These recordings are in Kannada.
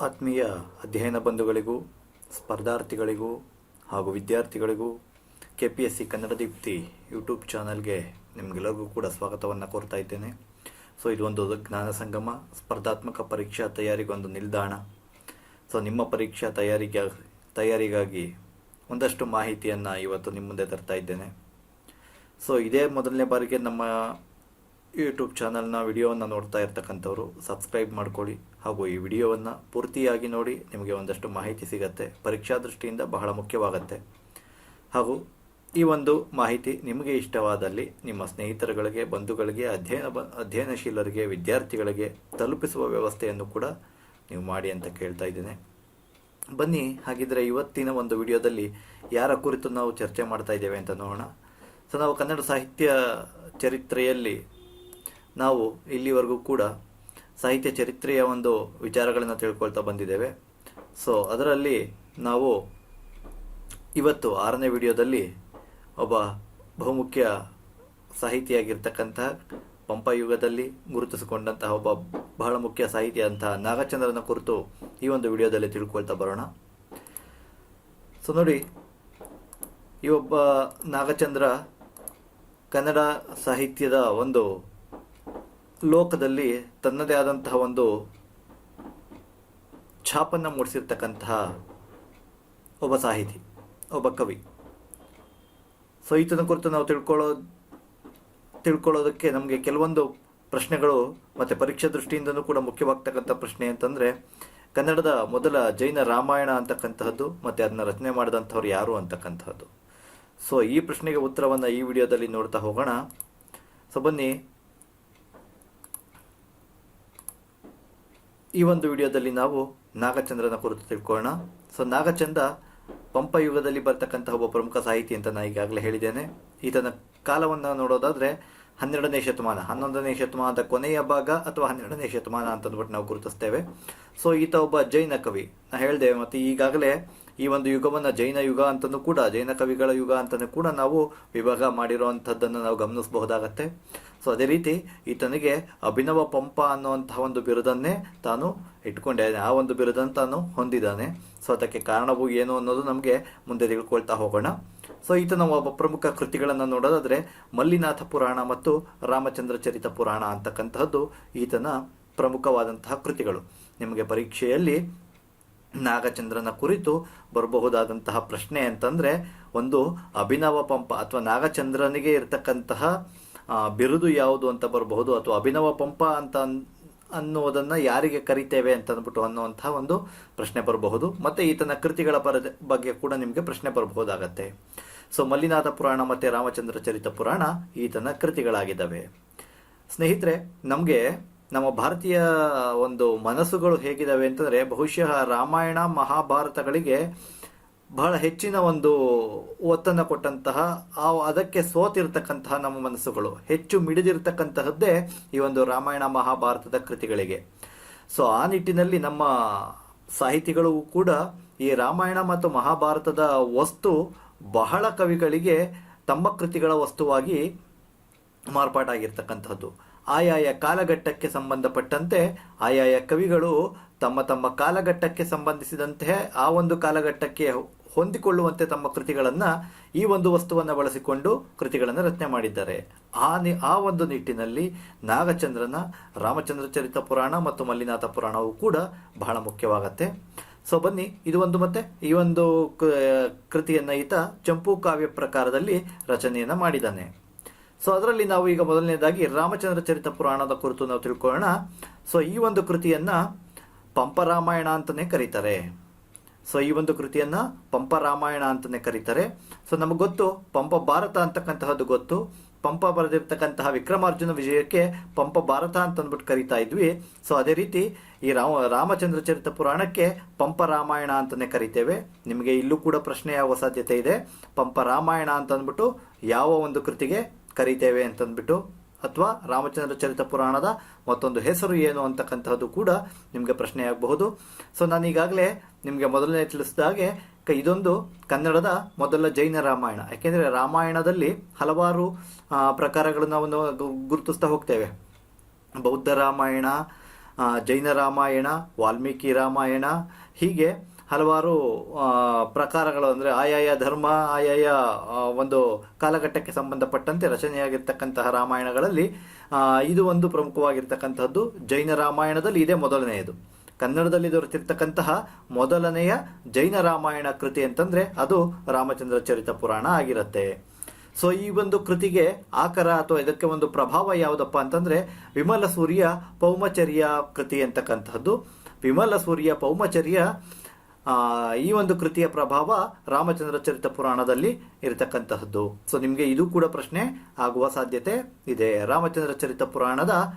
ಆತ್ಮೀಯ ಅಧ್ಯಯನ ಬಂಧುಗಳಿಗೂ, ಸ್ಪರ್ಧಾರ್ಥಿಗಳಿಗೂ ಹಾಗೂ ವಿದ್ಯಾರ್ಥಿಗಳಿಗೂ K P S C Kannada Deepti YouTube ಚಾನಲ್ಗೆ ನಿಮಗೆಲ್ಲರಿಗೂ ಕೂಡ ಸ್ವಾಗತವನ್ನು ಕೋರ್ತಾ ಇದ್ದೇನೆ. ಸೊ ಇದೊಂದು ಜ್ಞಾನ ಸಂಗಮ, ಸ್ಪರ್ಧಾತ್ಮಕ ಪರೀಕ್ಷಾ ತಯಾರಿಗೆ ಒಂದು ನಿಲ್ದಾಣ. ಸೊ, ನಿಮ್ಮ ಪರೀಕ್ಷಾ ತಯಾರಿಗೆ ತಯಾರಿಗಾಗಿ ಒಂದಷ್ಟು ಮಾಹಿತಿಯನ್ನು ಇವತ್ತು ನಿಮ್ಮ ಮುಂದೆ ತರ್ತಾ ಇದ್ದೇನೆ. ಸೊ, ಇದೇ ಮೊದಲನೇ ಬಾರಿಗೆ ನಮ್ಮ ಯೂಟ್ಯೂಬ್ ಚಾನಲ್ನ ವಿಡಿಯೋವನ್ನು ನೋಡ್ತಾ ಇರ್ತಕ್ಕಂಥವ್ರು ಸಬ್ಸ್ಕ್ರೈಬ್ ಮಾಡ್ಕೊಳ್ಳಿ ಹಾಗೂ ಈ ವಿಡಿಯೋವನ್ನು ಪೂರ್ತಿಯಾಗಿ ನೋಡಿ ನಿಮಗೆ ಒಂದಷ್ಟು ಮಾಹಿತಿ ಸಿಗತ್ತೆ. ಪರೀಕ್ಷಾ ದೃಷ್ಟಿಯಿಂದ ಬಹಳ ಮುಖ್ಯವಾಗತ್ತೆ. ಹಾಗೂ ಈ ಒಂದು ಮಾಹಿತಿ ನಿಮಗೆ ಇಷ್ಟವಾದಲ್ಲಿ ನಿಮ್ಮ ಸ್ನೇಹಿತರುಗಳಿಗೆ, ಬಂಧುಗಳಿಗೆ, ಅಧ್ಯಯನ ಅಧ್ಯಯನಶೀಲರಿಗೆ, ವಿದ್ಯಾರ್ಥಿಗಳಿಗೆ ತಲುಪಿಸುವ ವ್ಯವಸ್ಥೆಯನ್ನು ಕೂಡ ನೀವು ಮಾಡಿ ಅಂತ ಕೇಳ್ತಾ ಇದ್ದೇನೆ. ಬನ್ನಿ, ಹಾಗಿದ್ರೆ ಇವತ್ತಿನ ಒಂದು ವಿಡಿಯೋದಲ್ಲಿ ಯಾರ ಕುರಿತು ನಾವು ಚರ್ಚೆ ಮಾಡ್ತಾ ಇದ್ದೇವೆ ಅಂತ ನೋಡೋಣ. ಸೊ, ನಾವು ಕನ್ನಡ ಸಾಹಿತ್ಯ ಚರಿತ್ರೆಯಲ್ಲಿ ನಾವು ಇಲ್ಲಿವರೆಗೂ ಕೂಡ ಸಾಹಿತ್ಯ ಚರಿತ್ರೆಯ ಒಂದು ವಿಚಾರಗಳನ್ನು ತಿಳ್ಕೊಳ್ತಾ ಬಂದಿದ್ದೇವೆ. ಸೊ ಅದರಲ್ಲಿ ನಾವು ಇವತ್ತು ಆರನೇ ವಿಡಿಯೋದಲ್ಲಿ ಒಬ್ಬ ಬಹುಮುಖ್ಯ ಸಾಹಿತಿಯಾಗಿರ್ತಕ್ಕಂತಹ ಪಂಪ ಯುಗದಲ್ಲಿ ಗುರುತಿಸಿಕೊಂಡಂತಹ ಒಬ್ಬ ಬಹಳ ಮುಖ್ಯ ಸಾಹಿತಿ ಅಂತಹ ನಾಗಚಂದ್ರನ ಕುರಿತು ಈ ಒಂದು ವಿಡಿಯೋದಲ್ಲಿ ತಿಳ್ಕೊಳ್ತಾ ಬರೋಣ. ಸೊ ನೋಡಿ, ಈ ಒಬ್ಬ ನಾಗಚಂದ್ರ ಕನ್ನಡ ಸಾಹಿತ್ಯದ ಒಂದು ಲೋಕದಲ್ಲಿ ತನ್ನದೇ ಆದಂತಹ ಒಂದು ಛಾಪನ್ನು ಮೂಡಿಸಿರ್ತಕ್ಕಂತಹ ಒಬ್ಬ ಸಾಹಿತಿ, ಒಬ್ಬ ಕವಿ. ಸೊ ಈತನ ಕುರಿತು ನಾವು ತಿಳ್ಕೊಳ್ಳೋ, ತಿಳ್ಕೊಳ್ಳೋದಕ್ಕೆ ನಮಗೆ ಕೆಲವೊಂದು ಪ್ರಶ್ನೆಗಳು ಮತ್ತು ಪರೀಕ್ಷಾ ದೃಷ್ಟಿಯಿಂದನೂ ಕೂಡ ಮುಖ್ಯವಾಗ್ತಕ್ಕಂಥ ಪ್ರಶ್ನೆ ಅಂತಂದರೆ, ಕನ್ನಡದ ಮೊದಲ ಜೈನ ರಾಮಾಯಣ ಅಂತಕ್ಕಂತಹದ್ದು ಮತ್ತು ಅದನ್ನ ರಚನೆ ಮಾಡಿದಂಥವ್ರು ಯಾರು ಅಂತಕ್ಕಂಥದ್ದು ಸೊ ಈ ಪ್ರಶ್ನೆಗೆ ಉತ್ತರವನ್ನು ಈ ವಿಡಿಯೋದಲ್ಲಿ ನೋಡ್ತಾ ಹೋಗೋಣ. ಸೊ ಬನ್ನಿ. ಈ ಒಂದು ವಿಡಿಯೋದಲ್ಲಿ ನಾವು ನಾಗಚಂದ್ರನ ಕುರಿತು ತಿಳ್ಕೊಳ್ಳೋಣ. ಸೊ ನಾಗಚಂದ್ರ ಪಂಪ ಯುಗದಲ್ಲಿ ಬರ್ತಕ್ಕಂತಹ ಒಬ್ಬ ಪ್ರಮುಖ ಸಾಹಿತಿ ಅಂತ ನಾನು ಈಗಾಗಲೇ ಹೇಳಿದ್ದೇನೆ. ಈತನ ಕಾಲವನ್ನು ನೋಡೋದಾದ್ರೆ ಹನ್ನೆರಡನೇ ಶತಮಾನ, ಹನ್ನೊಂದನೇ ಶತಮಾನದ ಕೊನೆಯ ಭಾಗ ಅಥವಾ ಹನ್ನೆರಡನೇ ಶತಮಾನ ಅಂತಂದ್ಬಿಟ್ಟು ನಾವು ಗುರುತಿಸ್ತೇವೆ. ಸೊ ಈತ ಒಬ್ಬ ಜೈನ ಕವಿ. ನಾ ಹೇಳಿದೆ ಮತ್ತೆ ಈಗಾಗಲೇ ಈ ಒಂದು ಯುಗವನ್ನು ಜೈನ ಯುಗ ಅಂತಲೂ ಕೂಡ, ಜೈನ ಕವಿಗಳ ಯುಗ ಅಂತಲೂ ಕೂಡ ನಾವು ವಿಭಾಗ ಮಾಡಿರುವಂಥದ್ದನ್ನು ನಾವು ಗಮನಿಸಬಹುದಾಗತ್ತೆ. ಸೊ ಅದೇ ರೀತಿ ಈತನಿಗೆ ಅಭಿನವ ಪಂಪ ಅನ್ನುವಂತಹ ಒಂದು ಬಿರುದನ್ನೇ ತಾನು ಇಟ್ಕೊಂಡಿದ್ದಾನೆ ಆ ಒಂದು ಬಿರುದನ್ನು ತಾನು ಹೊಂದಿದ್ದಾನೆ. ಸೊ ಅದಕ್ಕೆ ಕಾರಣವು ಏನು ಅನ್ನೋದು ನಮಗೆ ಮುಂದೆ ತಿಳ್ಕೊಳ್ತಾ ಹೋಗೋಣ. ಸೊ ಈತನ ಒಬ್ಬ ಪ್ರಮುಖ ಕೃತಿಗಳನ್ನು ನೋಡೋದಾದರೆ ಮಲ್ಲಿನಾಥ ಪುರಾಣ ಮತ್ತು ರಾಮಚಂದ್ರ ಚರಿತ ಪುರಾಣ ಅಂತಕ್ಕಂಥದ್ದು ಈತನ ಪ್ರಮುಖವಾದಂತಹ ಕೃತಿಗಳು. ನಿಮಗೆ ಪರೀಕ್ಷೆಯಲ್ಲಿ ನಾಗಚಂದ್ರನ ಕುರಿತು ಬರಬಹುದಾದಂತಹ ಪ್ರಶ್ನೆ ಅಂತಂದ್ರೆ, ಒಂದು ಅಭಿನವ ಪಂಪ ಅಥವಾ ನಾಗಚಂದ್ರನಿಗೆ ಇರತಕ್ಕಂತಹ ಬಿರುದು ಯಾವುದು ಅಂತ ಬರಬಹುದು ಅಥವಾ ಅಭಿನವ ಪಂಪ ಅಂತ ಅನ್- ಅನ್ನುವುದನ್ನ ಯಾರಿಗೆ ಕರಿತೇವೆ ಅಂತ ಅಂದ್ಬಿಟ್ಟು ಅನ್ನುವಂತಹ ಒಂದು ಪ್ರಶ್ನೆ ಬರಬಹುದು. ಮತ್ತೆ ಈತನ ಕೃತಿಗಳ ಪರ, ಬಗ್ಗೆ ಕೂಡ ನಿಮಗೆ ಪ್ರಶ್ನೆ ಬರಬಹುದಾಗತ್ತೆ. ಸೊ ಮಲ್ಲಿನಾಥ ಪುರಾಣ ಮತ್ತೆ ರಾಮಚಂದ್ರ ಚರಿತ ಪುರಾಣ ಈತನ ಕೃತಿಗಳಾಗಿದ್ದಾವೆ. ಸ್ನೇಹಿತರೆ, ನಮಗೆ ನಮ್ಮ ಭಾರತೀಯ ಒಂದು ಮನಸ್ಸುಗಳು ಹೇಗಿದ್ದಾವೆ ಅಂತಂದ್ರೆ ಬಹುಶಃ ರಾಮಾಯಣ, ಮಹಾಭಾರತಗಳಿಗೆ ಬಹಳ ಹೆಚ್ಚಿನ ಒಂದು ಒತ್ತನ್ನು ಕೊಟ್ಟಂತಹ, ಆ ಅದಕ್ಕೆ ಸೋತಿರ್ತಕ್ಕಂತಹ ನಮ್ಮ ಮನಸ್ಸುಗಳು, ಹೆಚ್ಚು ಮಿಡಿದಿರ್ತಕ್ಕಂತಹದ್ದೇ ಈ ಒಂದು ರಾಮಾಯಣ, ಮಹಾಭಾರತದ ಕೃತಿಗಳಿಗೆ. ಸೊ ಆ ನಿಟ್ಟಿನಲ್ಲಿ ನಮ್ಮ ಸಾಹಿತಿಗಳು ಕೂಡ ಈ ರಾಮಾಯಣ ಮತ್ತು ಮಹಾಭಾರತದ ವಸ್ತು ಬಹಳ ಕವಿಗಳಿಗೆ ತಮ್ಮ ಕೃತಿಗಳ ವಸ್ತುವಾಗಿ ಮಾರ್ಪಾಟಾಗಿರ್ತಕ್ಕಂಥದ್ದು ಆಯಾಯ ಕಾಲಘಟ್ಟಕ್ಕೆ ಸಂಬಂಧಪಟ್ಟಂತೆ ಆಯಾಯ ಕವಿಗಳು ತಮ್ಮ ತಮ್ಮ ಕಾಲಘಟ್ಟಕ್ಕೆ ಸಂಬಂಧಿಸಿದಂತೆ ಆ ಒಂದು ಕಾಲಘಟ್ಟಕ್ಕೆ ಹೊಂದಿಕೊಳ್ಳುವಂತೆ ತಮ್ಮ ಕೃತಿಗಳನ್ನು ಈ ಒಂದು ವಸ್ತುವನ್ನು ಬಳಸಿಕೊಂಡು ಕೃತಿಗಳನ್ನು ರಚನೆ ಮಾಡಿದ್ದಾರೆ. ಆ ನಿ, ಆ ಒಂದು ನಿಟ್ಟಿನಲ್ಲಿ ನಾಗಚಂದ್ರನ ರಾಮಚಂದ್ರ ಚರಿತ ಪುರಾಣ ಮತ್ತು ಮಲ್ಲಿನಾಥ ಪುರಾಣವು ಕೂಡ ಬಹಳ ಮುಖ್ಯವಾಗತ್ತೆ. ಸೊ ಬನ್ನಿ, ಇದು ಒಂದು ಮತ್ತೆ, ಈ ಒಂದು ಕೃತಿಯನ್ನ ಈತ ಚಂಪು ಕಾವ್ಯ ಪ್ರಕಾರದಲ್ಲಿ ರಚನೆಯನ್ನ ಮಾಡಿದ್ದಾನೆ. ಸೊ ಅದರಲ್ಲಿ ನಾವು ಈಗ ಮೊದಲನೇದಾಗಿ ರಾಮಚಂದ್ರ ಚರಿತ ಪುರಾಣದ ಕುರಿತು ನಾವು ತಿಳ್ಕೊಳ್ಳೋಣ. ಸೊ ಈ ಒಂದು ಕೃತಿಯನ್ನ ಪಂಪರಾಮಾಯಣ ಅಂತಲೇ ಕರೀತಾರೆ. ಸೊ ಈ ಒಂದು ಕೃತಿಯನ್ನ ಪಂಪ ರಾಮಾಯಣ ಅಂತಾನೆ ಕರೀತಾರೆ. ಸೊ ನಮಗೆ ಗೊತ್ತು, ಪಂಪ ಭಾರತ ಅಂತಕ್ಕಂತಹದ್ದು ಗೊತ್ತು. ಪಂಪ ಬರೆದಿರ್ತಕ್ಕಂತಹ ವಿಕ್ರಮಾರ್ಜುನ ವಿಜಯಕ್ಕೆ ಪಂಪ ಭಾರತ ಅಂತ ಅಂದ್ಬಿಟ್ಟು ಕರಿತಾ ಇದ್ವಿ. ಸೊ ಅದೇ ರೀತಿ ಈ ರಾಮ, ರಾಮಚಂದ್ರ ಚರಿತ ಪುರಾಣಕ್ಕೆ ಪಂಪ ರಾಮಾಯಣ ಅಂತಲೇ ಕರಿತೇವೆ. ನಿಮಗೆ ಇಲ್ಲೂ ಕೂಡ ಪ್ರಶ್ನೆಯಾಗುವ ಸಾಧ್ಯತೆ ಇದೆ. ಪಂಪ ರಾಮಾಯಣ ಅಂತ ಅಂದ್ಬಿಟ್ಟು ಯಾವ ಒಂದು ಕೃತಿಗೆ ಕರಿತೇವೆ ಅಂತಂದ್ಬಿಟ್ಟು, ಅಥವಾ ರಾಮಚಂದ್ರ ಚರಿತ ಪುರಾಣದ ಮತ್ತೊಂದು ಹೆಸರು ಏನು ಅಂತಕ್ಕಂತಹದ್ದು ಕೂಡ ನಿಮಗೆ ಪ್ರಶ್ನೆ ಆಗಬಹುದು ಸೊ ನಾನು ಈಗಾಗಲೇ ನಿಮಗೆ ಮೊದಲನೇ ತಿಳಿಸಿದ ಹಾಗೆ ಇದೊಂದು ಕನ್ನಡದ ಮೊದಲ ಜೈನ ರಾಮಾಯಣ. ಯಾಕೆಂದ್ರೆ ರಾಮಾಯಣದಲ್ಲಿ ಹಲವಾರು ಪ್ರಕಾರಗಳನ್ನು ನಾವು ಗುರುತಿಸ್ತಾ ಹೋಗ್ತೇವೆ. ಬೌದ್ಧ ರಾಮಾಯಣ ಜೈನ ರಾಮಾಯಣ, ವಾಲ್ಮೀಕಿ ರಾಮಾಯಣ, ಹೀಗೆ ಹಲವಾರು ಪ್ರಕಾರಗಳು ಅಂದರೆ ಆಯಾಯ ಧರ್ಮ, ಆಯಾಯ ಒಂದು ಕಾಲಘಟ್ಟಕ್ಕೆ ಸಂಬಂಧಪಟ್ಟಂತೆ ರಚನೆಯಾಗಿರ್ತಕ್ಕಂತಹ ರಾಮಾಯಣಗಳಲ್ಲಿ ಇದು ಒಂದು ಪ್ರಮುಖವಾಗಿರ್ತಕ್ಕಂಥದ್ದು. ಜೈನ ರಾಮಾಯಣದಲ್ಲಿ ಇದೇ ಮೊದಲನೆಯದು. ಕನ್ನಡದಲ್ಲಿ ದೊರೆತಿರ್ತಕ್ಕಂತಹ ಮೊದಲನೆಯ ಜೈನ ರಾಮಾಯಣ ಕೃತಿ ಅಂತಂದ್ರೆ ಅದು ರಾಮಚಂದ್ರ ಚರಿತ ಪುರಾಣ ಆಗಿರುತ್ತೆ. ಸೊ, ಈ ಒಂದು ಕೃತಿಗೆ ಆಕರ ಅಥವಾ ಇದಕ್ಕೆ ಒಂದು ಪ್ರಭಾವ ಯಾವುದಪ್ಪ ಅಂತಂದ್ರೆ ವಿಮಲ ಸೂರ್ಯ ಪೌಮಚರ್ಯ ಕೃತಿ ಅಂತಕ್ಕಂತಹದ್ದು ವಿಮಲ ಸೂರ್ಯ ಪೌಮಚರ್ಯ ಈ ಒಂದು ಕೃತಿಯ ಪ್ರಭಾವ ರಾಮಚಂದ್ರ ಚರಿತ ಪುರಾಣದಲ್ಲಿ ಇರತಕ್ಕಂತಹದ್ದು. ಸೊ ನಿಮಗೆ ಇದು ಕೂಡ ಪ್ರಶ್ನೆ ಆಗುವ ಸಾಧ್ಯತೆ ಇದೆ. ರಾಮಚಂದ್ರ ಚರಿತ ಪುರಾಣದ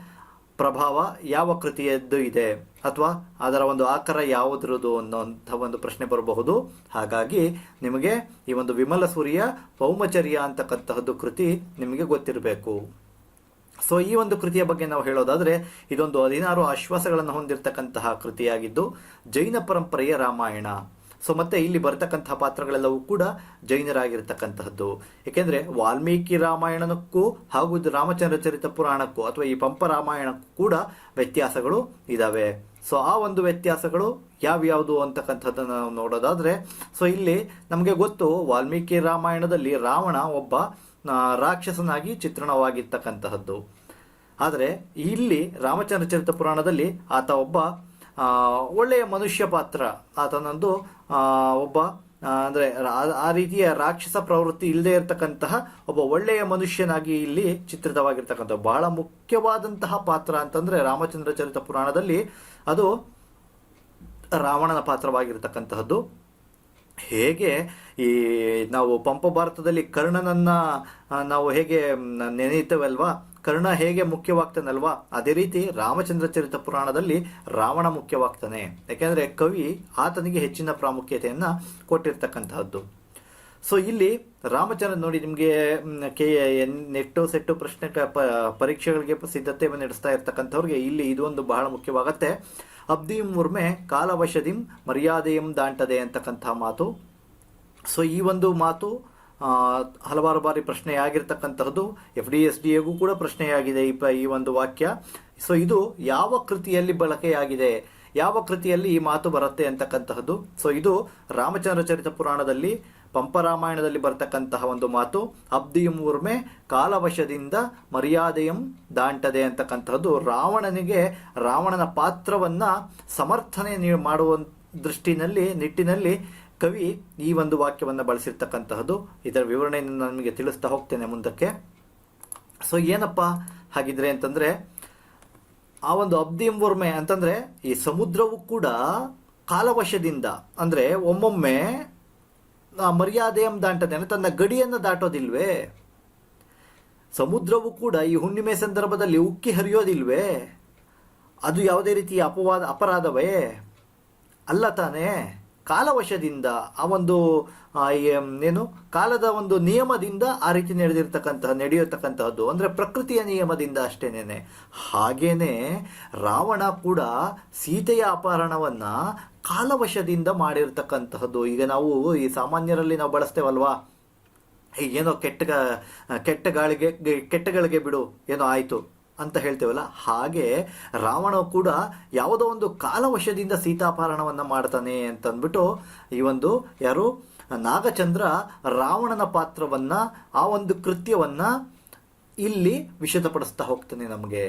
ಪ್ರಭಾವ ಯಾವ ಕೃತಿಯದ್ದು ಇದೆ? ಅಥವಾ ಅದರ ಒಂದು ಆಕಾರ ಯಾವುದ್ರದ್ದು ಅನ್ನೋಂಥ ಒಂದು ಪ್ರಶ್ನೆ ಬರಬಹುದು. ಹಾಗಾಗಿ ನಿಮಗೆ ಈ ಒಂದು ವಿಮಲ ಸೂರ್ಯ ಪೌಮಚರ್ಯ ಅಂತಕ್ಕಂತಹದ್ದು ಕೃತಿ ನಿಮಗೆ ಗೊತ್ತಿರಬೇಕು. ಸೊ ಈ ಒಂದು ಕೃತಿಯ ಬಗ್ಗೆ ನಾವು ಹೇಳೋದಾದ್ರೆ, ಇದೊಂದು ಹದಿನಾರು ಆಶ್ವಾಸಗಳನ್ನು ಹೊಂದಿರತಕ್ಕಂತಹ ಕೃತಿಯಾಗಿದ್ದು, ಜೈನ ಪರಂಪರೆಯ ರಾಮಾಯಣ. ಸೊ ಮತ್ತೆ ಇಲ್ಲಿ ಬರತಕ್ಕಂತಹ ಪಾತ್ರಗಳೆಲ್ಲವೂ ಕೂಡ ಜೈನರಾಗಿರ್ತಕ್ಕಂತಹದ್ದು. ಏಕೆಂದ್ರೆ, ವಾಲ್ಮೀಕಿ ರಾಮಾಯಣಕ್ಕೂ ಹಾಗೂ ಇದು ರಾಮಚಂದ್ರ ಚರಿತ ಪುರಾಣಕ್ಕೂ ಅಥವಾ ಈ ಪಂಪ ರಾಮಾಯಣಕ್ಕೂ ಕೂಡ ವ್ಯತ್ಯಾಸಗಳು ಇದಾವೆ. ಸೊ ಆ ಒಂದು ವ್ಯತ್ಯಾಸಗಳು ಯಾವ್ಯಾವುದು ಅಂತಕ್ಕಂಥದ್ದನ್ನು ನಾವು ನೋಡೋದಾದ್ರೆ ಸೊ ಇಲ್ಲಿ ನಮಗೆ ಗೊತ್ತು ವಾಲ್ಮೀಕಿ ರಾಮಾಯಣದಲ್ಲಿ ರಾವಣ ಒಬ್ಬ ರಾಕ್ಷಸನಾಗಿ ಚಿತ್ರಣವಾಗಿರ್ತಕ್ಕಂತಹದ್ದು. ಆದರೆ ಇಲ್ಲಿ ರಾಮಚಂದ್ರ ಚರಿತ ಪುರಾಣದಲ್ಲಿ ಆತ ಒಬ್ಬ ಒಳ್ಳೆಯ ಮನುಷ್ಯ ಪಾತ್ರ. ಆತನೊಂದು ಒಬ್ಬ ಅಂದರೆ ಆ ರೀತಿಯ ರಾಕ್ಷಸ ಪ್ರವೃತ್ತಿ ಇಲ್ಲದೆ ಇರತಕ್ಕಂತಹ ಒಬ್ಬ ಒಳ್ಳೆಯ ಮನುಷ್ಯನಾಗಿ ಇಲ್ಲಿ ಚಿತ್ರಿತವಾಗಿರ್ತಕ್ಕಂಥ ಬಹಳ ಮುಖ್ಯವಾದಂತಹ ಪಾತ್ರ ಅಂತಂದ್ರೆ ರಾಮಚಂದ್ರ ಚರಿತ ಪುರಾಣದಲ್ಲಿ ಅದು ರಾವಣನ ಪಾತ್ರವಾಗಿರ್ತಕ್ಕಂತಹದ್ದು. ಹೇಗೆ ಈ ನಾವು ಪಂಪ ಭಾರತದಲ್ಲಿ ಕರ್ಣನನ್ನ ನಾವು ಹೇಗೆ ನೆನೆಯುತ್ತೇವಲ್ವಾ? ಕರ್ಣ ಹೇಗೆ ಮುಖ್ಯವಾಗ್ತಾನಲ್ವಾ? ಅದೇ ರೀತಿ ರಾಮಚಂದ್ರ ಚರಿತ ಪುರಾಣದಲ್ಲಿ ರಾವಣ ಮುಖ್ಯವಾಗ್ತಾನೆ. ಯಾಕೆಂದ್ರೆ ಕವಿ ಆತನಿಗೆ ಹೆಚ್ಚಿನ ಪ್ರಾಮುಖ್ಯತೆಯನ್ನ ಕೊಟ್ಟಿರ್ತಕ್ಕಂತಹದ್ದು. ಸೊ ಇಲ್ಲಿ ರಾಮಚಂದ್ರ ನೋಡಿ ನಿಮಗೆ ಕೆ ನೆಟ್ಟು, ಸೆಟ್ಟು ಪ್ರಶ್ನೆ ಪರೀಕ್ಷೆಗಳಿಗೆ ಸಿದ್ಧತೆ ನಡೆಸ್ತಾ ಇರ್ತಕ್ಕಂಥವ್ರಿಗೆ ಇಲ್ಲಿ ಇದೊಂದು ಬಹಳ ಮುಖ್ಯವಾಗತ್ತೆ. ಅಬ್ದಿಂ ಮುರ್ಮೆ ಕಾಲವಶದಿಂ ಮರ್ಯಾದೆಯಂ ದಾಂಟದೆ ಅಂತಕ್ಕಂಥ ಮಾತು. ಸೊ ಈ ಒಂದು ಮಾತು ಹಲವಾರು ಬಾರಿ ಪ್ರಶ್ನೆಯಾಗಿರ್ತಕ್ಕಂತಹದ್ದು, ಎಫ್ ಡಿ ಎಸ್ ಡಿ ಎಗೂ ಕೂಡ ಪ್ರಶ್ನೆಯಾಗಿದೆ ಈ ಈ ಒಂದು ವಾಕ್ಯ. ಸೊ ಇದು ಯಾವ ಕೃತಿಯಲ್ಲಿ ಬಳಕೆಯಾಗಿದೆ, ಯಾವ ಕೃತಿಯಲ್ಲಿ ಈ ಮಾತು ಬರುತ್ತೆ ಅಂತಕ್ಕಂತಹದ್ದು. ಸೊ ಇದು ರಾಮಚಂದ್ರ ಚರಿತ ಪುರಾಣದಲ್ಲಿ ಪಂಪರಾಮಾಯಣದಲ್ಲಿ ಬರ್ತಕ್ಕಂತಹ ಒಂದು ಮಾತು, ಅಬ್ದಿಯಂ ಕಾಲವಶದಿಂದ ಮರ್ಯಾದೆಯಂ ದಾಂಟದೆ ಅಂತಕ್ಕಂಥದ್ದು ರಾವಣನಿಗೆ ರಾವಣನ ಪಾತ್ರವನ್ನ ಸಮರ್ಥನೆ ಮಾಡುವ ದೃಷ್ಟಿನಲ್ಲಿ, ನಿಟ್ಟಿನಲ್ಲಿ ಕವಿ ಈ ಒಂದು ವಾಕ್ಯವನ್ನು ಬಳಸಿರ್ತಕ್ಕಂತಹದ್ದು. ಇದರ ವಿವರಣೆಯನ್ನು ನಮಗೆ ನಿಮಗೆ ತಿಳಿಸ್ತಾ ಹೋಗ್ತೇನೆ ಮುಂದಕ್ಕೆ. ಸೊ, ಏನಪ್ಪ ಹಾಗಿದ್ರೆ ಅಂತಂದ್ರೆ, ಆ ಒಂದು ಅಬ್ದಿಂಬುರ್ಮೆ ಅಂತಂದ್ರೆ, ಈ ಸಮುದ್ರವು ಕೂಡ ಕಾಲವಶದಿಂದ, ಅಂದ್ರೆ ಒಮ್ಮೊಮ್ಮೆ ಮರ್ಯಾದೆಯಂ ದಾಂಟದೆ ಅಂದ್ರೆ ತನ್ನ ಗಡಿಯನ್ನು ದಾಟೋದಿಲ್ವೇ? ಸಮುದ್ರವು ಕೂಡ ಈ ಹುಣ್ಣಿಮೆ ಸಂದರ್ಭದಲ್ಲಿ ಉಕ್ಕಿ ಹರಿಯೋದಿಲ್ವೇ? ಅದು ಯಾವುದೇ ರೀತಿಯ ಅಪವಾದ, ಅಪರಾಧವೇ? ಅಲ್ಲ ತಾನೇ, ಕಾಲವಶದಿಂದ ಆ ಒಂದು ಏನು, ಕಾಲದ ಒಂದು ನಿಯಮದಿಂದ ಆ ರೀತಿ ನಡೆದಿರ್ತಕ್ಕಂತಹ, ನಡೆಯತಕ್ಕಂತಹದ್ದು. ಅಂದ್ರೆ ಪ್ರಕೃತಿಯ ನಿಯಮದಿಂದ ಅಷ್ಟೇನೇನೆ. ಹಾಗೇನೆ ರಾವಣ ಕೂಡ ಸೀತೆಯ ಅಪಹರಣವನ್ನ ಕಾಲವಶದಿಂದ ಮಾಡಿರ್ತಕ್ಕಂತಹದ್ದು. ಈಗ ನಾವು ಈ ಸಾಮಾನ್ಯರಲ್ಲಿ ನಾವು ಬಳಸ್ತೇವಲ್ವಾ? ಏನೋ ಕೆಟ್ಟ ಕೆಟ್ಟ ಗಾಳಿಗೆ ಕೆಟ್ಟಗಳಿಗೆ ಬಿಡು, ಏನೋ ಆಯಿತು ಅಂತ ಹೇಳ್ತೇವಲ್ಲ. ಹಾಗೆ ರಾವಣ ಕೂಡ ಯಾವುದೋ ಒಂದು ಕಾಲವಶದಿಂದ ಸೀತಾಪಹರಣವನ್ನು ಮಾಡ್ತಾನೆ ಅಂತಂದ್ಬಿಟ್ಟು ಈ ಒಂದು ಯಾರು? ನಾಗಚಂದ್ರ ರಾವಣನ ಪಾತ್ರವನ್ನು, ಆ ಒಂದು ಕೃತ್ಯವನ್ನು ಇಲ್ಲಿ ವಿಷದಪಡಿಸ್ತಾ ಹೋಗ್ತಾನೆ ನಮಗೆ.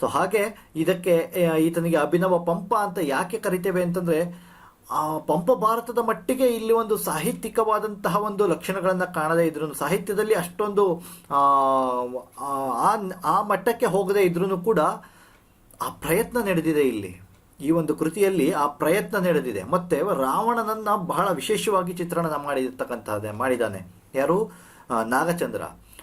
ಸೊ ಹಾಗೆ ಇದಕ್ಕೆ ಈತನಿಗೆ ಅಭಿನವ ಪಂಪ ಅಂತ ಯಾಕೆ ಕರಿತೇವೆ ಅಂತಂದ್ರೆ, ಆ ಪಂಪ ಭಾರತದ ಮಟ್ಟಿಗೆ ಇಲ್ಲಿ ಒಂದು ಸಾಹಿತ್ಯಿಕವಾದಂತಹ ಒಂದು ಲಕ್ಷಣಗಳನ್ನು ಕಾಣದೇ ಇದ್ರು ಸಾಹಿತ್ಯದಲ್ಲಿ ಅಷ್ಟೊಂದು, ಆ ಆ ಆ ಮಟ್ಟಕ್ಕೆ ಹೋಗದೇ ಇದ್ರೂ ಕೂಡ ಆ ಪ್ರಯತ್ನ ನಡೆದಿದೆ ಇಲ್ಲಿ. ಈ ಒಂದು ಕೃತಿಯಲ್ಲಿ ಆ ಪ್ರಯತ್ನ ನಡೆದಿದೆ. ಮತ್ತೆ ರಾವಣನನ್ನ ಬಹಳ ವಿಶೇಷವಾಗಿ ಚಿತ್ರಣ ಮಾಡಿರ್ತಕ್ಕಂತಹದ್ದೇ ಮಾಡಿದ್ದಾನೆ. ಯಾರು? ನಾಗಚಂದ್ರ.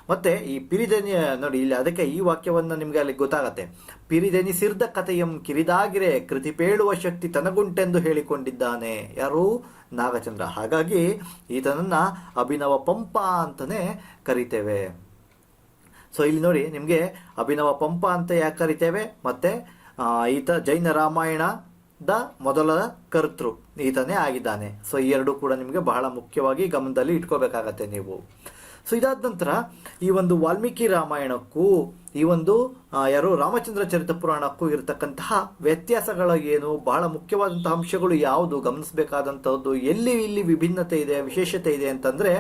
ಮತ್ತೆ ಈ ಪಿರಿದನಿ ನೋಡಿ, ಇಲ್ಲಿ ಅದಕ್ಕೆ ಈ ವಾಕ್ಯವನ್ನ ನಿಮಗೆ ಅಲ್ಲಿ ಗೊತ್ತಾಗತ್ತೆ. ಪಿರಿದೆನಿಸಿರ್ದ ಕಥೆಯಂ ಕಿರಿದಾಗಿರೆ, ಕೃತಿ ಪೇಳುವ ಶಕ್ತಿ ತನಗುಂಟೆಂದು ಹೇಳಿಕೊಂಡಿದ್ದಾನೆ. ಯಾರು? ನಾಗಚಂದ್ರ. ಹಾಗಾಗಿ ಈತನನ್ನ ಅಭಿನವ ಪಂಪ ಅಂತಾನೆ ಕರಿತೇವೆ. ಸೊ ಇಲ್ಲಿ ನೋಡಿ, ನಿಮಗೆ ಅಭಿನವ ಪಂಪ ಅಂತ ಯಾಕೆ ಕರಿತೇವೆ? ಮತ್ತೆ ಈತ ಜೈನ ರಾಮಾಯಣದ ಮೊದಲ ಕರ್ತೃ ಈತನೇ ಆಗಿದ್ದಾನೆ. ಸೊ ಈ ಎರಡು ಕೂಡ ನಿಮಗೆ ಬಹಳ ಮುಖ್ಯವಾಗಿ ಗಮನದಲ್ಲಿ ಇಟ್ಕೋಬೇಕಾಗತ್ತೆ ನೀವು. ಸೊ ಇದಾದ ನಂತರ ಈ ಒಂದು ವಾಲ್ಮೀಕಿ ರಾಮಾಯಣಕ್ಕೂ, ಈ ಒಂದು ಯಾರು ರಾಮಚಂದ್ರ ಚರಿತ ಪುರಾಣಕ್ಕೂ ಇರತಕ್ಕಂತಹ ವ್ಯತ್ಯಾಸಗಳ ಏನು, ಬಹಳ ಮುಖ್ಯವಾದಂತಹ ಅಂಶಗಳು ಯಾವುದು, ಗಮನಿಸಬೇಕಾದಂತಹದ್ದು, ಎಲ್ಲಿ ಇಲ್ಲಿ ವಿಭಿನ್ನತೆ ಇದೆ, ವಿಶೇಷತೆ ಇದೆ ಅಂತಂದ್ರೆ,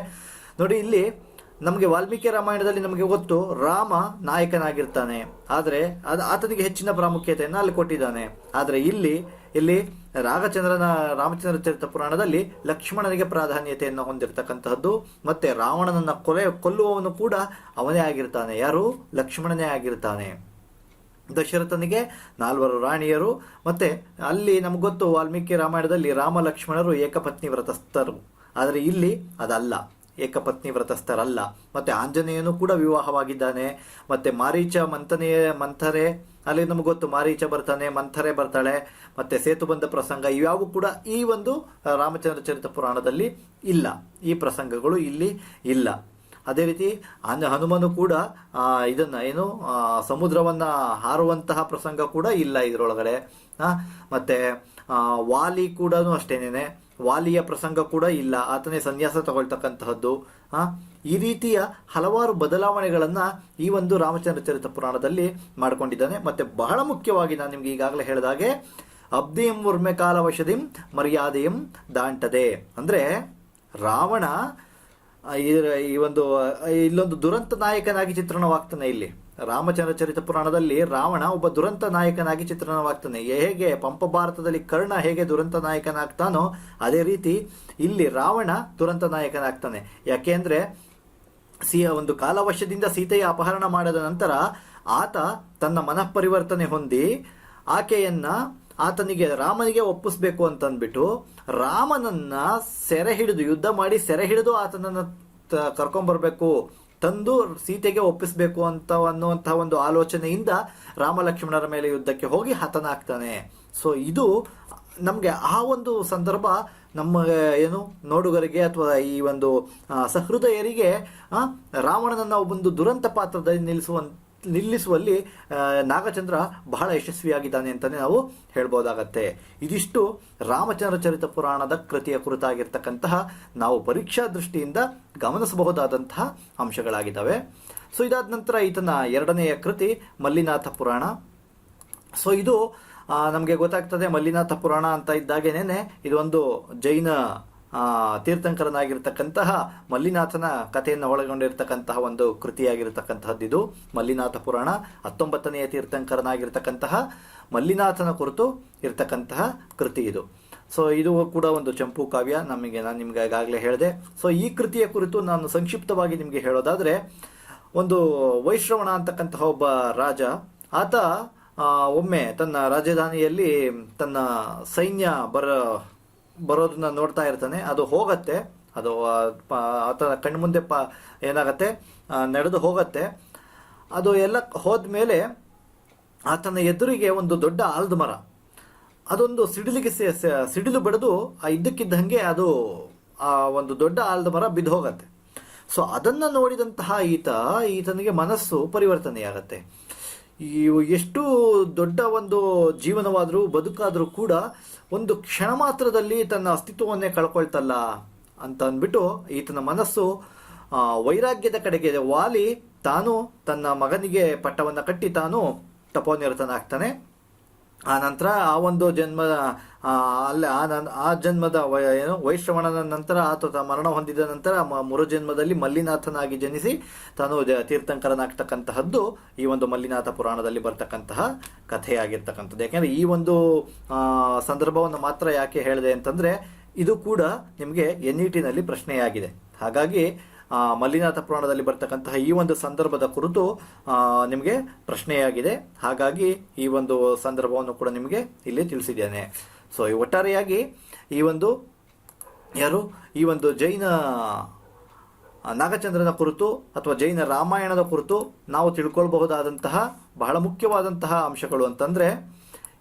ನೋಡಿ ಇಲ್ಲಿ ನಮಗೆ ವಾಲ್ಮೀಕಿ ರಾಮಾಯಣದಲ್ಲಿ ನಮಗೆ ಗೊತ್ತು, ರಾಮ ನಾಯಕನಾಗಿರ್ತಾನೆ. ಆದರೆ, ಅದು ಆತನಿಗೆ ಹೆಚ್ಚಿನ ಪ್ರಾಮುಖ್ಯತೆಯನ್ನು ಅಲ್ಲಿ ಕೊಟ್ಟಿದ್ದಾನೆ. ಆದರೆ ಇಲ್ಲಿ ಇಲ್ಲಿ ರಾಘಚಂದ್ರನ, ರಾಮಚಂದ್ರ ಚರಿತ ಪುರಾಣದಲ್ಲಿ ಲಕ್ಷ್ಮಣನಿಗೆ ಪ್ರಾಧಾನ್ಯತೆಯನ್ನು ಹೊಂದಿರತಕ್ಕಂತಹದ್ದು, ಮತ್ತೆ ರಾವಣನನ್ನ ಕೊಲೆ, ಕೊಲ್ಲುವವನು ಕೂಡ ಅವನೇ ಆಗಿರ್ತಾನೆ. ಯಾರು? ಲಕ್ಷ್ಮಣನೇ ಆಗಿರ್ತಾನೆ. ದಶರಥನಿಗೆ ನಾಲ್ವರು ರಾಣಿಯರು, ಮತ್ತೆ ಅಲ್ಲಿ ನಮ್ಗೆ ಗೊತ್ತು ವಾಲ್ಮೀಕಿ ರಾಮಾಯಣದಲ್ಲಿ ರಾಮ ಲಕ್ಷ್ಮಣರು ಏಕಪತ್ನಿ ವ್ರತಸ್ಥರು. ಆದರೆ ಇಲ್ಲಿ ಅದಲ್ಲ. ಏಕಪತ್ನಿ ವ್ರತಸ್ಥರಲ್ಲ. ಮತ್ತೆ ಆಂಜನೇಯನು ಕೂಡ ವಿವಾಹವಾಗಿದ್ದಾನೆ. ಮತ್ತೆ ಮಾರೀಚ ಮಂಥನೆಯ ಮಂಥರೆ ಅಲ್ಲಿ ನಮ್ಗೆ ಗೊತ್ತು ಮಾರೀಚ ಬರ್ತಾನೆ, ಮಂಥರೆ ಬರ್ತಾಳೆ, ಮತ್ತೆ ಸೇತುಬಂಧ ಪ್ರಸಂಗ ಇವ್ಯಾವು ಕೂಡ ಈ ಒಂದು ರಾಮಚಂದ್ರ ಚರಿತ ಪುರಾಣದಲ್ಲಿ ಇಲ್ಲ. ಈ ಪ್ರಸಂಗಗಳು ಇಲ್ಲಿ ಇಲ್ಲ. ಅದೇ ರೀತಿ ಹನು ಹನುಮನು ಕೂಡ ಇದನ್ನ ಏನು ಸಮುದ್ರವನ್ನ ಹಾರುವಂತಹ ಪ್ರಸಂಗ ಕೂಡ ಇಲ್ಲ ಇದರೊಳಗಡೆ. ಮತ್ತೆ ವಾಲಿ ಕೂಡ ಅಷ್ಟೇನೇನೆ. ವಾಲಿಯ ಪ್ರಸಂಗ ಕೂಡ ಇಲ್ಲ. ಆತನೇ ಸನ್ಯಾಸ ತಗೊಳ್ತಕ್ಕಂತಹದ್ದು. ಆ, ಈ ರೀತಿಯ ಹಲವಾರು ಬದಲಾವಣೆಗಳನ್ನು ಈ ಒಂದು ರಾಮಚಂದ್ರ ಚರಿತ ಪುರಾಣದಲ್ಲಿ ಮಾಡಿಕೊಂಡಿದ್ದಾನೆ. ಮತ್ತೆ ಬಹಳ ಮುಖ್ಯವಾಗಿ ನಾನು ನಿಮ್ಗೆ ಈಗಾಗಲೇ ಹೇಳಿದಾಗೆ ಅಬ್ದಿಂ ಉರ್ಮೆ ಕಾಲ ವಶದಿಂ ಮರ್ಯಾದೆಯಂ ದಾಂಟದೆ. ಅಂದ್ರೆ ರಾವಣ ಈ ಒಂದು ಇಲ್ಲೊಂದು ದುರಂತ ನಾಯಕನಾಗಿ ಚಿತ್ರಣವಾಗ್ತಾನೆ ಇಲ್ಲಿ. ರಾಮಚಂದ್ರ ಚರಿತ ಪುರಾಣದಲ್ಲಿ ರಾವಣ ಒಬ್ಬ ದುರಂತ ನಾಯಕನಾಗಿ ಚಿತ್ರಣವಾಗ್ತಾನೆ. ಹೇಗೆ ಪಂಪ ಭಾರತದಲ್ಲಿ ಕರ್ಣ ಹೇಗೆ ದುರಂತ ನಾಯಕನಾಗ್ತಾನೋ ಅದೇ ರೀತಿ ಇಲ್ಲಿ ರಾವಣ ದುರಂತ ನಾಯಕನಾಗ್ತಾನೆ. ಯಾಕೆ ಅಂದ್ರೆ ಸಿ ಒಂದು ಕಾಲವಶದಿಂದ ಸೀತೆಯ ಅಪಹರಣ ಮಾಡಿದ ನಂತರ ಆತ ತನ್ನ ಮನಃಪರಿವರ್ತನೆ ಹೊಂದಿ ಆಕೆಯನ್ನ ಆತನಿಗೆ ರಾಮನಿಗೆ ಒಪ್ಪಿಸ್ಬೇಕು ಅಂತ ಅಂದ್ಬಿಟ್ಟು ರಾಮನನ್ನ ಸೆರೆ ಹಿಡಿದು ಯುದ್ಧ ಮಾಡಿ ಸೆರೆ ಹಿಡಿದು ಆತನನ್ನ ಕರ್ಕೊಂಡ್ಬರ್ಬೇಕು ತಂದು ಸೀತೆಗೆ ಒಪ್ಪಿಸಬೇಕು ಅಂತ ಅನ್ನುವಂತಹ ಒಂದು ಆಲೋಚನೆಯಿಂದ ರಾಮ ಲಕ್ಷ್ಮಣರ ಮೇಲೆ ಯುದ್ಧಕ್ಕೆ ಹೋಗಿ ಹತನಾಗ್ತಾನೆ. ಸೊ ಇದು ನಮಗೆ ಆ ಒಂದು ಸಂದರ್ಭ ನಮ್ಮ, ಏನು, ನೋಡುಗರಿಗೆ ಅಥವಾ ಈ ಒಂದು ಸಹೃದಯರಿಗೆ ರಾವಣನನ್ನ ಒಂದು ದುರಂತ ಪಾತ್ರದಲ್ಲಿ ನಿಲ್ಲಿಸುವ ನಿಲ್ಲಿಸುವಲ್ಲಿ ನಾಗಚಂದ್ರ ಬಹಳ ಯಶಸ್ವಿಯಾಗಿದ್ದಾನೆ ಅಂತಲೇ ನಾವು ಹೇಳ್ಬೋದಾಗತ್ತೆ. ಇದಿಷ್ಟು ರಾಮಚಂದ್ರ ಚರಿತ ಪುರಾಣದ ಕೃತಿಯ ಕುರಿತಾಗಿರ್ತಕ್ಕಂತಹ ನಾವು ಪರೀಕ್ಷಾ ದೃಷ್ಟಿಯಿಂದ ಗಮನಿಸಬಹುದಾದಂತಹ ಅಂಶಗಳಾಗಿದ್ದಾವೆ. ಸೊ, ಇದಾದ ನಂತರ ಈತನ ಎರಡನೆಯ ಕೃತಿ ಮಲ್ಲಿನಾಥ ಪುರಾಣ. ಸೊ, ಇದು ನಮಗೆ ಗೊತ್ತಾಗ್ತದೆ ಮಲ್ಲಿನಾಥ ಪುರಾಣ ಅಂತ ಇದ್ದಾಗೇನೆ ಇದೊಂದು ಜೈನ ತೀರ್ಥಂಕರನಾಗಿರ್ತಕ್ಕಂತಹ ಮಲ್ಲಿನಾಥನ ಕಥೆಯನ್ನು ಒಳಗೊಂಡಿರ್ತಕ್ಕಂತಹ ಒಂದು ಕೃತಿಯಾಗಿರ್ತಕ್ಕಂತಹದ್ದು ಇದು. ಮಲ್ಲಿನಾಥ ಪುರಾಣ, ಹತ್ತೊಂಬತ್ತನೆಯ ತೀರ್ಥಂಕರನಾಗಿರ್ತಕ್ಕಂತಹ ಮಲ್ಲಿನಾಥನ ಕುರಿತು ಇರತಕ್ಕಂತಹ ಕೃತಿ ಇದು. ಸೊ ಇದು ಕೂಡ ಒಂದು ಚಂಪು ಕಾವ್ಯ. ನಮಗೆ, ನಾನು ನಿಮ್ಗೆ ಈಗಾಗಲೇ ಹೇಳಿದೆ. ಸೊ ಈ ಕೃತಿಯ ಕುರಿತು ನಾನು ಸಂಕ್ಷಿಪ್ತವಾಗಿ ನಿಮಗೆ ಹೇಳೋದಾದ್ರೆ, ಒಂದು ವೈಶ್ರವಣ ಅಂತಕ್ಕಂತಹ ಒಬ್ಬ ರಾಜ, ಆತ ಒಮ್ಮೆ ತನ್ನ ರಾಜಧಾನಿಯಲ್ಲಿ ತನ್ನ ಸೈನ್ಯ ಬರ ಬರೋದನ್ನ ನೋಡ್ತಾ ಇರ್ತಾನೆ. ಅದು ಹೋಗತ್ತೆ. ಅದು ಆತನ ಕಣ್ಮುಂದೆ ಪ, ಏನಾಗತ್ತೆ? ನಡೆದು ಹೋಗತ್ತೆ. ಅದು ಎಲ್ಲ ಹೋದ್ಮೇಲೆ ಆತನ ಎದುರಿಗೆ ಒಂದು ದೊಡ್ಡ ಆಲದ ಮರ ಅದೊಂದು ಸಿಡಿಲಿಗೆ ಸಿಡಿಲು ಬಡಿದು ಆ ಇದ್ದಕ್ಕಿದ್ದಂಗೆ ಅದು, ಆ ಒಂದು ದೊಡ್ಡ ಆಲದ ಮರ ಬಿದ್ದು ಹೋಗತ್ತೆ. ಸೊ ಅದನ್ನ ನೋಡಿದಂತಹ ಈತ, ಈತನಿಗೆ ಮನಸ್ಸು ಪರಿವರ್ತನೆಯಾಗತ್ತೆ. ಎಷ್ಟು ದೊಡ್ಡ ಒಂದು ಜೀವನವಾದರೂ ಬದುಕಾದರೂ ಕೂಡ ಒಂದು ಕ್ಷಣ ಮಾತ್ರದಲ್ಲಿ ತನ್ನ ಅಸ್ತಿತ್ವವನ್ನೇ ಕಳ್ಕೊಳ್ತಲ್ಲ ಅಂತ ಅಂದ್ಬಿಟ್ಟು ಈತನ ಮನಸ್ಸು ವೈರಾಗ್ಯದ ಕಡೆಗೆ ವಾಲಿ ತಾನು ತನ್ನ ಮಗನಿಗೆ ಪಟ್ಟವನ್ನು ಕಟ್ಟಿ ತಾನು ತಪೋನಿರತನಾಗ್ತಾನೆ ಆ ನಂತರ ಆ ಒಂದು ಜನ್ಮದ ಆ, ಆ ಆ ಜನ್ಮದ ಏನು ವೈಶ್ರವಣನ ನಂತರ ಆತ ಮರಣ ಹೊಂದಿದ ನಂತರ ಮೂರು ಜನ್ಮದಲ್ಲಿ ಮಲ್ಲಿನಾಥನಾಗಿ ಜನಿಸಿ ತಾನು ತೀರ್ಥಂಕರನಾಗ್ತಕ್ಕಂತಹದ್ದು ಈ ಒಂದು ಮಲ್ಲಿನಾಥ ಪುರಾಣದಲ್ಲಿ ಬರ್ತಕ್ಕಂತಹ ಕಥೆಯಾಗಿರ್ತಕ್ಕಂಥದ್ದು. ಯಾಕೆಂದ್ರೆ ಈ ಒಂದು ಸಂದರ್ಭವನ್ನು ಮಾತ್ರ ಯಾಕೆ ಹೇಳಿದೆ ಅಂತಂದ್ರೆ ಇದು ಕೂಡ ನಿಮಗೆ ಎನ್ ಇ ಪ್ರಶ್ನೆಯಾಗಿದೆ. ಹಾಗಾಗಿ ಮಲ್ಲಿನಾಥ ಪುರಾಣದಲ್ಲಿ ಬರ್ತಕ್ಕಂತಹ ಈ ಒಂದು ಸಂದರ್ಭದ ಕುರಿತು ನಿಮಗೆ ಪ್ರಶ್ನೆಯಾಗಿದೆ. ಹಾಗಾಗಿ ಈ ಒಂದು ಸಂದರ್ಭವನ್ನು ಕೂಡ ನಿಮಗೆ ಇಲ್ಲಿ ತಿಳಿಸಿದ್ದೇನೆ. ಸೊ ಈ ಒಟ್ಟಾರೆಯಾಗಿ ಈ ಒಂದು, ಯಾರು? ಈ ಒಂದು ಜೈನ ನಾಗಚಂದ್ರನ ಕುರಿತು ಅಥವಾ ಜೈನ ರಾಮಾಯಣದ ಕುರಿತು ನಾವು ತಿಳ್ಕೊಳ್ಬಹುದಾದಂತಹ ಬಹಳ ಮುಖ್ಯವಾದಂತಹ ಅಂಶಗಳು ಅಂತಂದ್ರೆ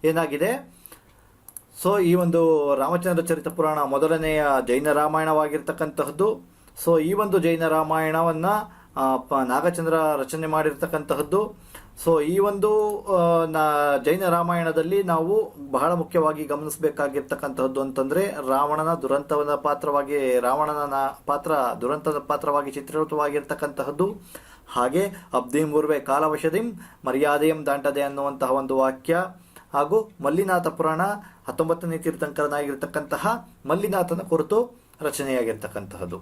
ಏನಾಗಿದೆ? ಸೊ ಈ ಒಂದು ರಾಮಚಂದ್ರ ಚರಿತ ಪುರಾಣ ಮೊದಲನೆಯ ಜೈನ ರಾಮಾಯಣವಾಗಿರ್ತಕ್ಕಂತಹದ್ದು ಸೊ ಈ ಒಂದು ಜೈನ ರಾಮಾಯಣವನ್ನ ನಾಗಚಂದ್ರ ರಚನೆ ಮಾಡಿರ್ತಕ್ಕಂತಹದ್ದು. ಸೊ ಈ ಒಂದು ಜೈನ ರಾಮಾಯಣದಲ್ಲಿ ನಾವು ಬಹಳ ಮುಖ್ಯವಾಗಿ ಗಮನಿಸಬೇಕಾಗಿರ್ತಕ್ಕಂತಹದ್ದು ಅಂತಂದ್ರೆ, ರಾವಣನ ದುರಂತವನ ಪಾತ್ರವಾಗಿ, ರಾವಣನ ಪಾತ್ರ, ದುರಂತದ ಪಾತ್ರವಾಗಿ ಚಿತ್ರೀಕೃತವಾಗಿರ್ತಕ್ಕಂತಹದ್ದು. ಹಾಗೆ ಅಬ್ದಿಂ ಉರ್ವೆ ಕಾಲವಶದಿಂ, ಮರ್ಯಾದೆಯಂ ದಾಂಟದೆ ಅನ್ನುವಂತಹ ಒಂದು ವಾಕ್ಯ. ಹಾಗೂ ಮಲ್ಲಿನಾಥ ಪುರಾಣ ಹತ್ತೊಂಬತ್ತನೇ ತೀರ್ಥಂಕರನಾಗಿರ್ತಕ್ಕಂತಹ ಮಲ್ಲಿನಾಥನ ಕುರಿತು ರಚನೆಯಾಗಿರ್ತಕ್ಕಂತಹದ್ದು.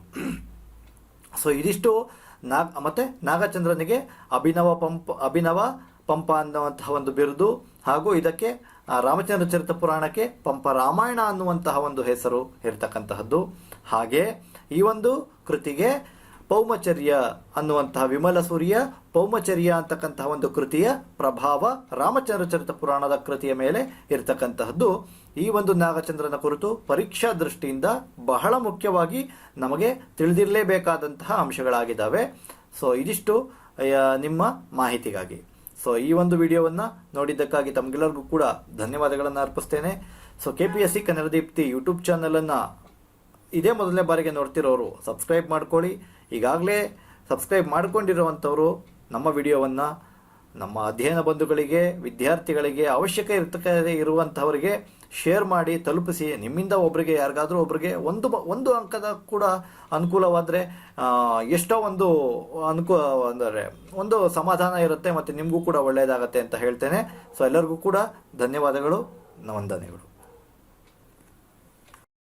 ಸೊ ಇದಿಷ್ಟು ನಾಗ, ಮತ್ತೆ ನಾಗಚಂದ್ರನಿಗೆ ಅಭಿನವ ಪಂಪ ಅಭಿನವ ಪಂಪ ಅನ್ನುವಂತಹ ಒಂದು ಬಿರುದು ಹಾಗೂ ಇದಕ್ಕೆ ರಾಮಚಂದ್ರ ಚರಿತ ಪುರಾಣಕ್ಕೆ ಪಂಪ ರಾಮಾಯಣ ಅನ್ನುವಂತಹ ಒಂದು ಹೆಸರು ಇರತಕ್ಕಂತಹದ್ದು. ಹಾಗೆ ಈ ಒಂದು ಕೃತಿಗೆ ಪೌಮಚರ್ಯ ಅನ್ನುವಂತಹ ವಿಮಲ ಸೂರ್ಯ, ಪೌಮಚರ್ಯ ಅಂತಕ್ಕಂತಹ ಒಂದು ಕೃತಿಯ ಪ್ರಭಾವ ರಾಮಚಂದ್ರ ಚರಿತ ಪುರಾಣದ ಕೃತಿಯ ಮೇಲೆ ಇರತಕ್ಕಂತಹದ್ದು. ಈ ಒಂದು ನಾಗಚಂದ್ರನ ಕುರಿತು ಪರೀಕ್ಷಾ ದೃಷ್ಟಿಯಿಂದ ಬಹಳ ಮುಖ್ಯವಾಗಿ ನಮಗೆ ತಿಳಿದಿರಲೇಬೇಕಾದಂತಹ ಅಂಶಗಳಾಗಿದ್ದಾವೆ. ಸೊ ಇದಿಷ್ಟು ನಿಮ್ಮ ಮಾಹಿತಿಗಾಗಿ. ಸೊ ಈ ಒಂದು ವಿಡಿಯೋವನ್ನು ನೋಡಿದ್ದಕ್ಕಾಗಿ ತಮಗೆಲ್ಲರಿಗೂ ಕೂಡ ಧನ್ಯವಾದಗಳನ್ನು ಅರ್ಪಿಸ್ತೇನೆ. So K P S C Kannada Deepti YouTube ಚಾನಲನ್ನು ಇದೇ ಮೊದಲನೇ ಬಾರಿಗೆ ನೋಡ್ತಿರೋರು ಸಬ್ಸ್ಕ್ರೈಬ್ ಮಾಡ್ಕೊಳ್ಳಿ. ಈಗಾಗಲೇ ಸಬ್ಸ್ಕ್ರೈಬ್ ಮಾಡಿಕೊಂಡಿರುವಂಥವರು ನಮ್ಮ ವಿಡಿಯೋವನ್ನು, ನಮ್ಮ ಅಧ್ಯಯನ ಬಂಧುಗಳಿಗೆ, ವಿದ್ಯಾರ್ಥಿಗಳಿಗೆ ಅವಶ್ಯಕ ಇರ್ತಕ್ಕ ಇರುವಂಥವರಿಗೆ ಶೇರ್ ಮಾಡಿ, ತಲುಪಿಸಿ. ನಿಮ್ಮಿಂದ ಒಬ್ಬರಿಗೆ ಯಾರಿಗಾದರೂ ಒಬ್ಬರಿಗೆ ಒಂದು ಒಂದು ಅಂಕದ ಕೂಡ ಅನುಕೂಲವಾದರೆ ಎಷ್ಟೋ ಒಂದು ಅನುಕೂ, ಅಂದರೆ ಒಂದು ಸಮಾಧಾನ ಇರುತ್ತೆ ಮತ್ತು ನಿಮಗೂ ಕೂಡ ಒಳ್ಳೆಯದಾಗತ್ತೆ ಅಂತ ಹೇಳ್ತೇನೆ. ಸೊ ಎಲ್ಲರಿಗೂ ಕೂಡ ಧನ್ಯವಾದಗಳು. ವಂದನೆಗಳು